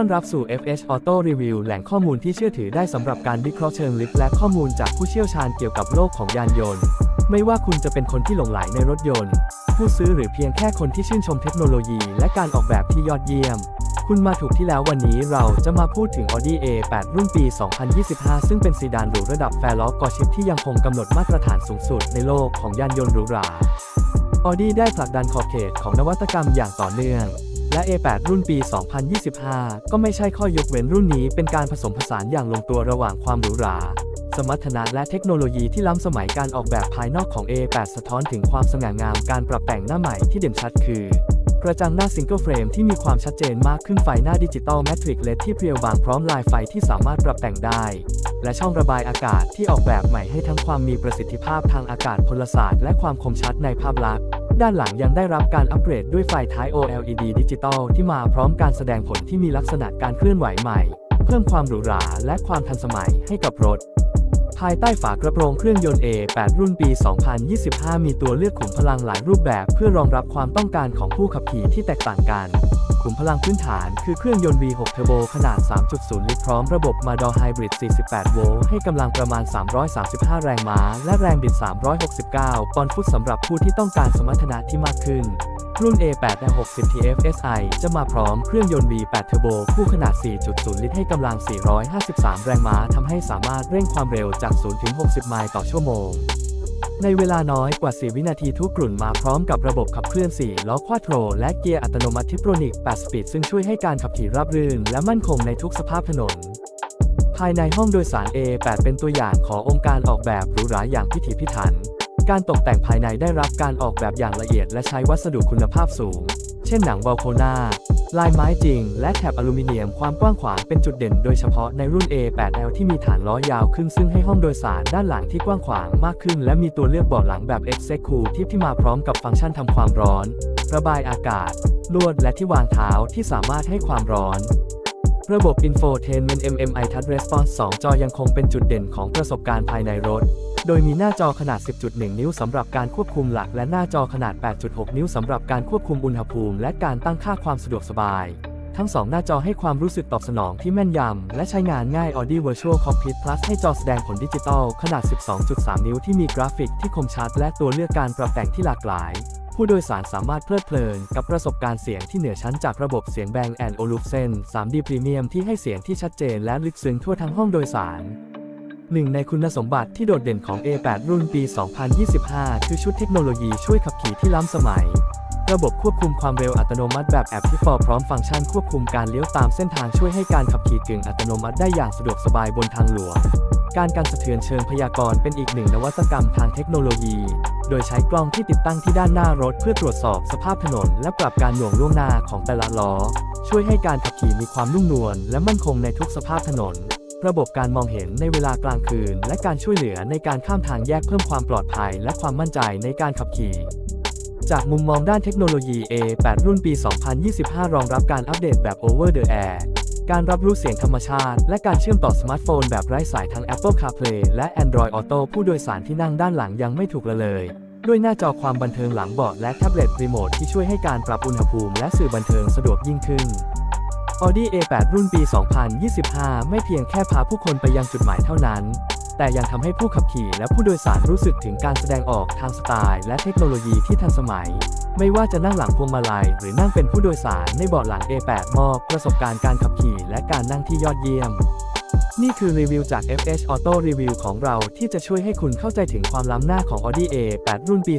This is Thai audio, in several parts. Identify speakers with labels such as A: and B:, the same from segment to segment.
A: ต้อนรับสู่ FH Auto Review แหล่งข้อมูลที่เชื่อถือได้สำหรับการวิเคราะห์เชิงลึกและข้อมูลจากผู้เชี่ยวชาญเกี่ยวกับโลกของยานยนต์ ไม่ว่าคุณจะเป็นคนที่หลงไหลในรถยนต์ ผู้ซื้อหรือเพียงแค่คนที่ชื่นชมเทคโนโลยี และการออกแบบที่ยอดเยี่ยม คุณมาถูกที่แล้ววันนี้เราจะมาพูดถึง Audi A8 รุ่นปี 2025 ซึ่งเป็นซีดานหรูระดับแฟร์ล็อกกอชิปที่ยังคงกำหนดมาตรฐานสูงสุดในโลกของยานยนต์หรูหรา Audi ได้ผลักดันขอบเขตของนวัตกรรมอย่างต่อเนื่อง และ A8 รุ่นปี 2025 ก็ไม่ใช่ข้อยกเว้นรุ่นนี้เป็นการผสมผสานอย่างลงตัวระหว่างความหรูหราสมรรถนะและเทคโนโลยีที่ล้ำสมัยการออกแบบภายนอกของ A8 สะท้อนถึงความสง่างามการปรับแต่งหน้าใหม่ที่เด่นชัดคือกระจังหน้าซิงเกิลเฟรมที่มีความชัดเจนมากขึ้นไฟหน้าดิจิตอลแมทริกเลดที่เพรียวบางพร้อมลายไฟที่สามารถปรับแต่งได้ และช่องระบายอากาศที่ออกแบบใหม่ให้ทั้งความมีประสิทธิภาพทางอากาศพลศาสตร์และความคมชัดในภาพลักษณ์ ด้านหลังยังได้รับการอัปเกรดด้วยไฟท้าย OLED ดิจิตอลที่มาพร้อมการแสดงผลที่มีลักษณะการเคลื่อนไหวใหม่ เพิ่มความหรูหราและความทันสมัยให้กับรถ ภายใต้ฝากระโปรงเครื่องยนต์ A8 รุ่นปี 2025 มีตัวเลือกขุมพลังหลายรูปแบบเพื่อรองรับความต้องการของผู้ขับขี่ที่แตกต่างกัน ขุมพลังพื้นฐานคือเครื่องยนต์ V6 Turbo ขนาด 3.0 ลิตรพร้อมระบบมาดอ Hybrid 48 โวลต์ให้กำลังประมาณ 335 แรงม้า และแรงบิด 369 ปอนด์ฟุตสำหรับผู้ที่ต้องการสมรรถนะที่มากขึ้น รุ่น A8 และ60 TFSI จะมาพร้อมเครื่องยนต์ V8 Turbo คู่ขนาด 4.0 ลิตรให้กำลัง 453 แรงม้าทำให้สามารถเร่งความเร็วจาก 0 ถึง 60 ไมล์ต่อชั่วโมง ในเวลาน้อยกว่า 4 วินาทีทุกกลุ่นมาพร้อมกับระบบขับเคลื่อน 4 ล้อควาโทร และเกียร์อัตโนมัติทิปโรนิก 8 สปีด ซึ่งช่วยให้การขับขี่ราบรื่น และมั่นคงในทุกสภาพถนน ภายในห้องโดยสาร A8 เป็นตัวอย่างขององค์การออกแบบหรูหราอย่างพิถีพิถัน การตกแต่งภายในได้รับการออกแบบอย่างละเอียดและใช้วัสดุคุณภาพสูง เช่นหนังวาลโคนา ลายไม้จริง และแถบอลูมิเนียมความกว้างขวางเป็นจุดเด่นโดยเฉพาะในรุ่น A8L ที่มีฐานล้อยาวขึ้นซึ่งให้ห้องโดยสารด้านหลังที่กว้างขวางมากขึ้น และมีตัวเลือกเบาะหลังแบบ Executive ที่มาพร้อมกับฟังก์ชันทำความร้อน ระบายอากาศ ลวดและที่วางเท้าที่สามารถให้ความร้อน ระบบ Infotainment MMI Touch Response 2 จอยังคงเป็นจุดเด่นของประสบการณ์ภายในรถ โดยมีหน้าจอขนาด 10.1 นิ้วสำหรับการควบคุมหลัก และหน้าจอขนาด 8.6 นิ้วสำหรับการควบคุมอุณหภูมิ และการตั้งค่าความสะดวกสบาย ทั้ง 2 หน้าจอให้ความรู้สึกตอบสนองที่แม่นยำ และใช้งานง่าย Audi Virtual Cockpit Plus ให้จอแสดงผลดิจิตอลขนาด 12.3 นิ้วที่มีกราฟิกที่คมชัด และตัวเลือกการปรับแต่งที่หลากหลาย ผู้โดยสารสามารถเพลิดเพลินกับประสบการณ์เสียงที่เหนือชั้นจากระบบเสียง Bang Olufsen 3D Premium ที่ให้เสียงที่ชัดเจนและลึกซึ้งทั่วทั้งห้องโดยสารหนึ่งในคุณสมบัติที่โดดเด่นของ A8 รุ่นปี 2025 คือชุดเทคโนโลยีช่วยขับขี่ที่ล้ำสมัย ระบบควบคุมความเร็วอัตโนมัติแบบแอปที่ฟอร์พร้อมฟังก์ชันควบคุมการเลี้ยวตามเส้นทางช่วยให้การขับขี่กึ่งอัตโนมัติได้อย่างสะดวกสบายบนทางหลวง การกันสะเทือนเชิงพยากรณ์เป็นอีกหนึ่งนวัตกรรมทางเทคโนโลยี โดยใช้กล้องที่ติดตั้งที่ด้านหน้ารถเพื่อตรวจสอบสภาพถนน และปรับการหน่วงล่วงหน้าของแต่ละล้อ ช่วยให้การขับขี่มีความนุ่มนวลและมั่นคงในทุกสภาพถนน ระบบการมองเห็นในเวลากลางคืน และการช่วยเหลือในการข้ามทางแยกเพิ่มความปลอดภัย และความมั่นใจในการขับขี่จากมุมมองด้านเทคโนโลยี A8 รุ่นปี 2025 รองรับการอัปเดตแบบ Over the Air การรับรู้เสียงธรรมชาติ และการเชื่อมต่อสมาร์ทโฟนแบบไร้สายทั้ง Apple CarPlay และ Android Auto ผู้โดยสารที่นั่งด้านหลังยังไม่ถูกละเลยด้วยหน้าจอความบันเทิงหลังเบาะและแท็บเล็ตรีโมทที่ช่วยให้การปรับอุณหภูมิและสื่อบันเทิงสะดวกยิ่งขึ้น Audi A8 รุ่นปี 2025 ไม่เพียงแค่พาผู้คนไปยังจุดหมายเท่านั้น แต่ยังทำให้ผู้ขับขี่และผู้โดยสารรู้สึกถึงการแสดงออกทางสไตล์และเทคโนโลยีที่ทันสมัย ไม่ว่าจะนั่งหลังพวงมาลัย หรือนั่งเป็นผู้โดยสารในเบาะหลัง A8 มอบประสบการณ์การขับขี่และการนั่งที่ยอดเยี่ยม นี่คือรีวิวจาก FH Auto Review ของเราที่จะช่วยให้คุณเข้าใจถึงความล้ำหน้าของ Audi A8 รุ่นปี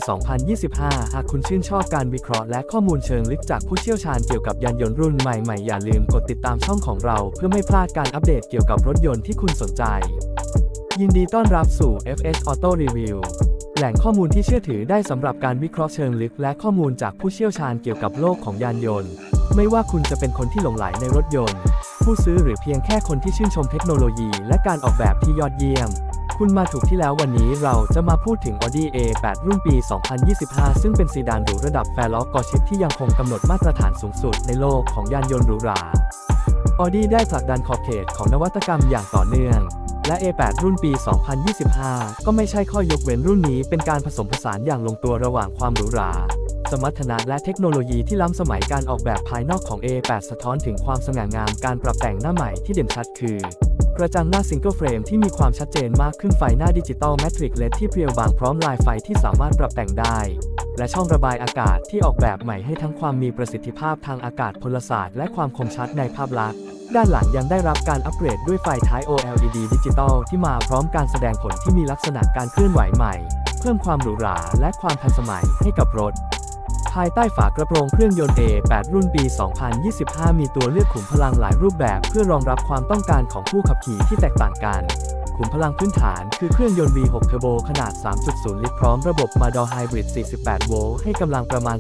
A: 2025 หากคุณชื่นชอบการวิเคราะห์และข้อมูลเชิงลึกจากผู้เชี่ยวชาญเกี่ยวกับยานยนต์รุ่นใหม่ๆ อย่าลืมกดติดตามช่องของเรา เพื่อไม่พลาดการอัปเดตเกี่ยวกับรถยนต์ที่คุณสนใจ ยินดีต้อนรับสู่ FH Auto Review แหล่งข้อมูลที่เชื่อถือได้สำหรับการวิเคราะห์เชิงลึก และข้อมูลจากผู้เชี่ยวชาญเกี่ยวกับโลกของยานยนต์ ไม่ว่าคุณจะเป็นคนที่หลงไหลในรถยนต์ ผู้ซื้อหรือเพียงแค่คนที่ชื่นชมเทคโนโลยี และการออกแบบที่ยอดเยี่ยม คุณมาถูกที่แล้ววันนี้เราจะมาพูดถึง Audi A8 รุ่นปี 2025 ซึ่งเป็นซีดานหรูระดับแฟร์ล็อกกอชิปที่ยังคงกำหนดมาตรฐานสูงสุดในโลกของยานยนต์หรูหรา Audi ได้ผลักดันขอบเขตของนวัตกรรมอย่างต่อเนื่อง และ A8 รุ่นปี 2025 ก็ไม่ใช่ข้อยกเว้นรุ่นนี้เป็นการผสมผสานอย่างลงตัวระหว่างความหรูหรา สมรรถนะและเทคโนโลยีที่ล้ำสมัยการออกแบบภายนอกของ A8 สะท้อนถึงความสง่างามการปรับแต่งหน้าใหม่ที่เด่นชัดคือกระจังหน้าซิงเกิลเฟรมที่มีความชัดเจนมากขึ้นไฟหน้าดิจิตอลแมทริกเลดที่เพรียวบางพร้อมลายไฟที่สามารถปรับแต่งได้ และช่องระบายอากาศที่ออกแบบใหม่ให้ทั้งความมีประสิทธิภาพทางอากาศพลศาสตร์และความคมชัดในภาพลักษณ์ ด้านหลังยังได้รับการอัปเกรดด้วยไฟท้าย OLED ดิจิตอลที่มาพร้อมการแสดงผลที่มีลักษณะการเคลื่อนไหวใหม่ เพิ่มความหรูหราและความทันสมัยให้กับรถ ภายใต้ฝากระโปรงเครื่องยนต์ A8 รุ่นปี 2025 มีตัวเลือกขุมพลังหลายรูปแบบเพื่อรองรับความต้องการของผู้ขับขี่ที่แตกต่างกัน ขุมพลังพื้นฐานคือเครื่องยนต์ V6 Turbo ขนาด 3.0 ลิตรพร้อมระบบ Mador Hybrid 48 โวลต์ให้กำลังประมาณ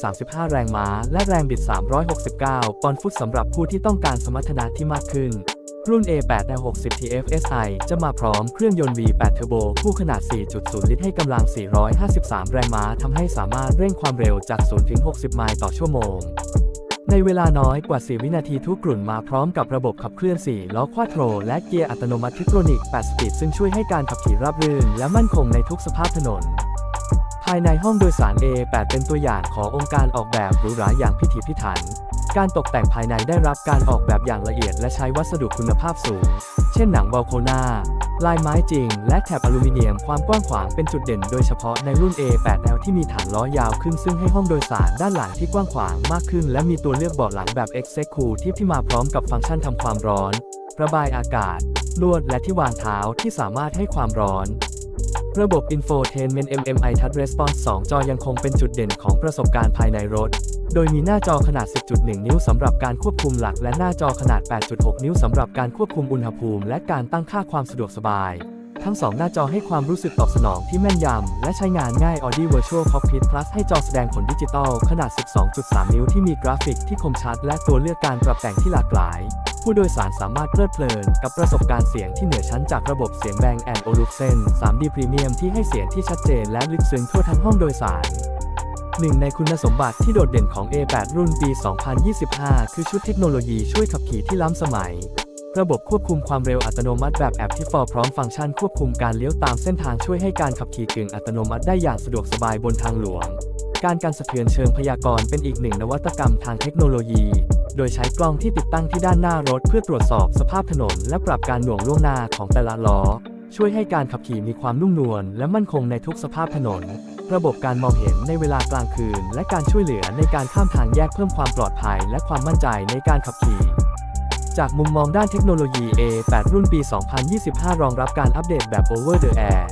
A: 335 แรงม้า และแรงบิด 369 ปอนด์ฟุตสำหรับผู้ที่ต้องการสมรรถนะที่มากขึ้น รุ่น A8 L60 TFSI จะมาพร้อมเครื่องยนต์ V8 Turbo คู่ขนาด 4.0 ลิตรให้กำลัง 453 แรงม้าทำให้สามารถเร่งความเร็วจาก 0 ถึง 60 ไมล์ต่อชั่วโมง ในเวลาน้อยกว่า 4 วินาทีทุกกลุ่นมาพร้อมกับระบบขับเคลื่อน 4 ล้อควาโทร และเกียร์อัตโนมัติทิโทรนิก 8 สปีดซึ่งช่วยให้การขับขี่ราบรื่น และมั่นคงในทุกสภาพถนนายในห้องโดยสาร A8 เป็นตัวอย่างขององค์การออกแบบหรูหราอย่างพิถีพิถัน การตกแต่งภายในได้รับการออกแบบอย่างละเอียดและใช้วัสดุคุณภาพสูง เช่นหนังวาลโคนาลายไม้จริง และแถบอลูมิเนียมความกว้างขวางเป็นจุดเด่นโดยเฉพาะในรุ่น A8L ที่มีฐานล้อยาวขึ้นซึ่งให้ห้องโดยสารด้านหลังที่กว้างขวางมากขึ้น และมีตัวเลือกเบาะหลังแบบ Executive ที่มาพร้อมกับฟังก์ชันทำความร้อน ระบายอากาศ ลวดและที่วางเท้าที่สามารถให้ความร้อน ระบบ Infotainment MMI Touch Response 2 จอยังคงเป็นจุดเด่นของประสบการณ์ภายในรถ โดยมีหน้าจอขนาด 10.1 นิ้วสำหรับการควบคุมหลัก และหน้าจอขนาด 8.6 นิ้วสำหรับการควบคุมอุณหภูมิ และการตั้งค่าความสะดวกสบาย ทั้งสองหน้าจอให้ความรู้สึกตอบสนองที่แม่นยำ และใช้งานง่าย Audi Virtual Cockpit Plus ให้จอแสดงผลดิจิตอลขนาด 12.3 นิ้วที่มีกราฟิกที่คมชัด และตัวเลือกการปรับแต่งที่หลากหลาย ผู้โดยสารสามารถเพลิดเพลินกับประสบการณ์เสียงที่เหนือชั้นจากระบบเสียงแบงแอนโอลูเซน 3D Premium ที่ให้เสียงที่ชัดเจนและลึกซึ้งทั่วทั้งห้องโดยสารหนึ่งในคุณสมบัติที่โดดเด่นของ A8 รุ่นปี 2025 คือชุดเทคโนโลยีช่วยขับขี่ที่ล้ำสมัย ระบบควบคุมความเร็วอัตโนมัติแบบแอปที่ฟอร์พร้อมฟังก์ชันควบคุมการเลี้ยวตามเส้นทางช่วยให้การขับขี่กึ่งอัตโนมัติได้อย่างสะดวกสบายบนทางหลวง การการสะเทือนเชิงพยากรณ์เป็นอีกหนึ่งนวัตกรรมทางเทคโนโลยี โดยใช้กล้องที่ติดตั้งที่ด้านหน้ารถเพื่อตรวจสอบสภาพถนน และปรับการหน่วงล่วงหน้าของแต่ละล้อ ช่วยให้การขับขี่มีความนุ่มนวลและมั่นคงในทุกสภาพถนน ระบบการมองเห็นในเวลากลางคืน และการช่วยเหลือในการข้ามทางแยกเพิ่มความปลอดภัย และความมั่นใจในการขับขี่จากมุมมองด้านเทคโนโลยี A8 รุ่นปี 2025 รองรับการอัปเดตแบบ Over the Air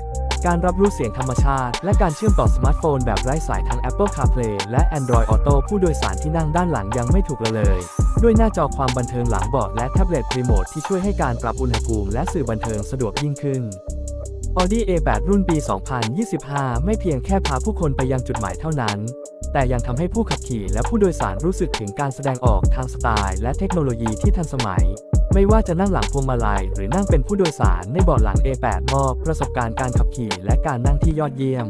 A: การรับรู้เสียงธรรมชาติ และการเชื่อมต่อสมาร์ทโฟนแบบไร้สายทั้ง Apple CarPlay และ Android Auto ผู้โดยสารที่นั่งด้านหลังยังไม่ถูกละเลย ด้วยหน้าจอความบันเทิงหลังเบาะและแท็บเล็ตรีโมทที่ช่วยให้การปรับอุณหภูมิและสื่อบันเทิงสะดวกยิ่งขึ้น Audi A8 รุ่นปี 2025 ไม่เพียงแค่พาผู้คนไปยังจุดหมายเท่านั้น แต่ยังทำให้ผู้ขับขี่และผู้โดยสารรู้สึกถึงการแสดงออกทางสไตล์และเทคโนโลยีที่ทันสมัย ไม่ว่าจะนั่งหลังพวงมาลัย หรือนั่งเป็นผู้โดยสารในเบาะหลัง A8 มอบประสบการณ์การขับขี่และการนั่งที่ยอดเยี่ยม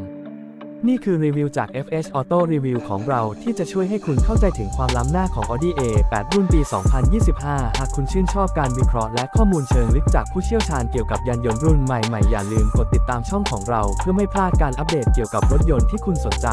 A: นี่คือรีวิวจาก FH Auto Review ของเราที่จะช่วยให้คุณเข้าใจถึงความล้ำหน้าของ Audi A8 รุ่นปี 2025 หากคุณชื่นชอบการวิเคราะห์และข้อมูลเชิงลึกจากผู้เชี่ยวชาญเกี่ยวกับยานยนต์รุ่นใหม่ๆ อย่าลืมกดติดตามช่องของเรา เพื่อไม่พลาดการอัปเดตเกี่ยวกับรถยนต์ที่คุณสนใจ